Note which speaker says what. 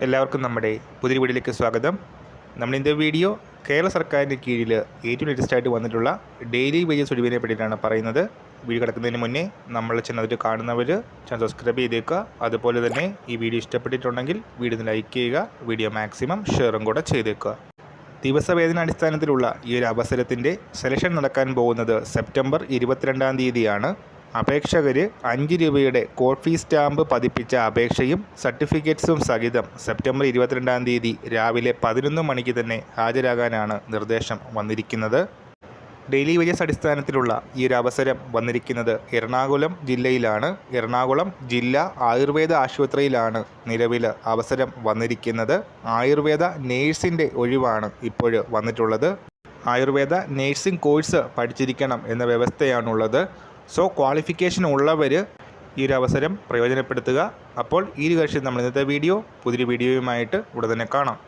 Speaker 1: എല്ലാവർക്കും നമ്മുടെ പുതിയ വീഡിയോയിലേക്ക് സ്വാഗതം. നമ്മളിന്റെ വീഡിയോ കേരള സർക്കാരിന്റെ കീഴിൽ ഏറ്റവും ലേറ്റസ്റ്റ് ആയിട്ട് വന്നിട്ടുള്ള ഡെയിലി വേജസ് ഒഴിവിനെ പറ്റിയിട്ടാണ് പറയുന്നത്. വീഡിയോ കിടക്കുന്നതിന് മുന്നേ നമ്മൾ ചെന്നതിൽ കാണുന്നവർ ചാനൽ സബ്സ്ക്രൈബ് ചെയ്തേക്കുക. അതുപോലെ തന്നെ ഈ വീഡിയോ ഇഷ്ടപ്പെട്ടിട്ടുണ്ടെങ്കിൽ വീഡിയോ ലൈക്ക് ചെയ്യുക വീഡിയോ മാക്സിമം ഷെയറും കൂടെ ചെയ്തേക്കുക. ദിവസവേതന അടിസ്ഥാനത്തിലുള്ള ഈ ഒരു അവസരത്തിന്റെ സെലക്ഷൻ നടക്കാൻ പോകുന്നത് സെപ്റ്റംബർ ഇരുപത്തിരണ്ടാം തീയതിയാണ്. അപേക്ഷകർ അഞ്ച് രൂപയുടെ കോഫി സ്റ്റാമ്പ് പതിപ്പിച്ച അപേക്ഷയും സർട്ടിഫിക്കറ്റ്സും സഹിതം സെപ്റ്റംബർ ഇരുപത്തിരണ്ടാം തീയതി രാവിലെ പതിനൊന്ന് മണിക്ക് തന്നെ ഹാജരാകാനാണ് നിർദ്ദേശം വന്നിരിക്കുന്നത്. ഡെയിലി വേജസ് അടിസ്ഥാനത്തിലുള്ള ഈ ഒരു അവസരം വന്നിരിക്കുന്നത് എറണാകുളം ജില്ലയിലാണ്. എറണാകുളം ജില്ലാ ആയുർവേദ ആശുപത്രിയിലാണ് നിലവിൽ അവസരം വന്നിരിക്കുന്നത്. ആയുർവേദ നേഴ്സിന്റെ ഒഴിവാണ് ഇപ്പോൾ വന്നിട്ടുള്ളത്. ആയുർവേദ നേഴ്സിംഗ് കോഴ്സ് പഠിച്ചിരിക്കണം എന്ന വ്യവസ്ഥയാണുള്ളത്. സോ ക്വാളിഫിക്കേഷൻ ഉള്ളവർ ഈ ഒരു അവസരം പ്രയോജനപ്പെടുത്തുക. അപ്പോൾ ഈ ഒരു കക്ഷി നമ്മൾ ഇന്നത്തെ വീഡിയോ പുതിയൊരു വീഡിയോയുമായിട്ട് ഉടനെ കാണാം.